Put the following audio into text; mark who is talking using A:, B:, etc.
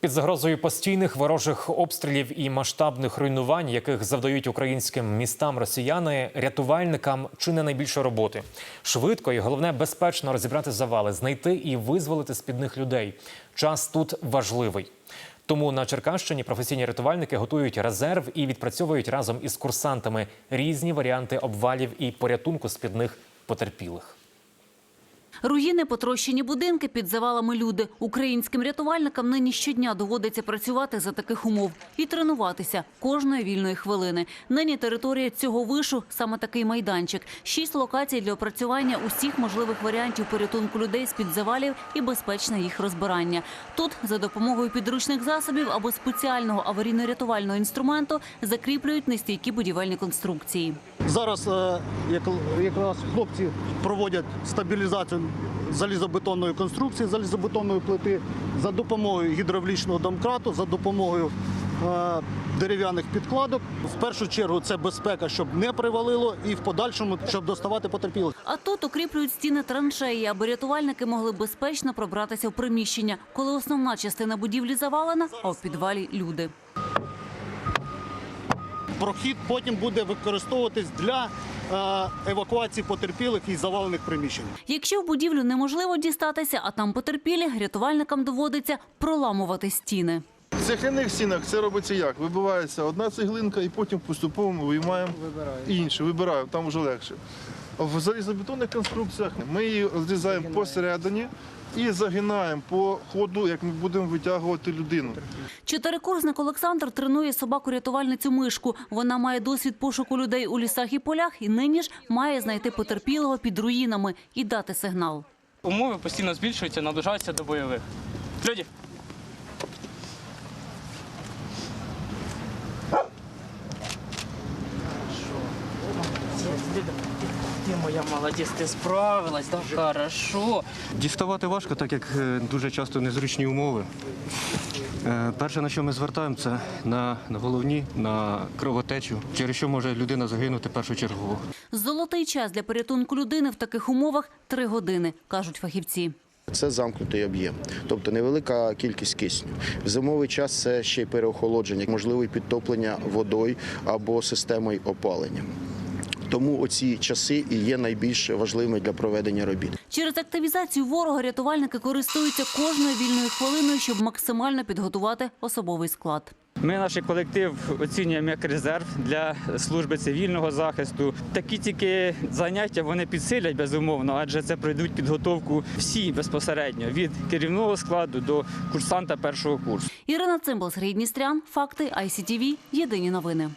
A: Під загрозою постійних ворожих обстрілів і масштабних руйнувань, яких завдають українським містам росіяни, рятувальникам чи не найбільше роботи. Швидко і головне безпечно розібрати завали, знайти і визволити з під них людей. Час тут важливий. Тому на Черкащині професійні рятувальники готують резерв і відпрацьовують разом із курсантами різні варіанти обвалів і порятунку з під них потерпілих.
B: Руїни, потрощені будинки, під завалами люди. Українським рятувальникам нині щодня доводиться працювати за таких умов і тренуватися кожної вільної хвилини. Нині територія цього вишу саме такий майданчик. Шість локацій для опрацювання усіх можливих варіантів порятунку людей з під завалів і безпечне їх розбирання. Тут за допомогою підручних засобів або спеціального аварійно-рятувального інструменту закріплюють нестійкі будівельні конструкції.
C: Зараз е, як- якраз хлопці проводять стабілізацію залізобетонної конструкції, залізобетонної плити за допомогою гідравлічного домкрату, за допомогою е, дерев'яних підкладок. В першу чергу це безпека, щоб не привалило, і в подальшому, щоб доставати потерпілих.
B: А тут укріплюють стіни траншеї, аби рятувальники могли безпечно пробратися в приміщення, коли основна частина будівлі завалена, а в підвалі люди.
C: Прохід потім буде використовуватись для евакуації потерпілих із завалених приміщень.
B: Якщо в будівлю неможливо дістатися, а там потерпілі, рятувальникам доводиться проламувати стіни.
D: В цегляних стінах це робиться як? Вибивається одна цеглинка і потім поступово ми виймаємо іншу, вибираємо, там вже легше. В залізобетонних конструкціях ми її розрізаємо посередині і загинаємо по ходу, як ми будемо витягувати людину.
B: Чотирикурсник Олександр тренує собаку-рятувальницю мишку. Вона має досвід пошуку людей у лісах і полях і нині ж має знайти потерпілого під руїнами і дати сигнал.
E: Умови постійно збільшуються, наближаються до бойових. Люди, Ти моя молодець, ти справилась, так хорошо.
F: Діставати важко, так як е, дуже часто незручні умови. Е, Перше, на що ми звертаємо, це на, на головні, на кровотечу, через що може людина загинути першочергово.
B: Золотий час для порятунку людини в таких умовах – три години, кажуть фахівці.
G: Це замкнутий об'єм, тобто невелика кількість кисню. В зимовий час це ще й переохолодження, можливе підтоплення водою або системою опалення. Тому оці часи і є найбільш важливими для проведення робіт.
B: Через активізацію ворога рятувальники користуються кожною вільною хвилиною, щоб максимально підготувати особовий склад.
E: Ми наш колектив оцінюємо як резерв для служби цивільного захисту. Такі тільки заняття вони підсилять безумовно, адже це пройдуть підготовку всі безпосередньо від керівного складу до курсанта першого курсу.
B: Ірина Цимбал, Сергій Дністрян, Факти, ICTV, Єдині новини.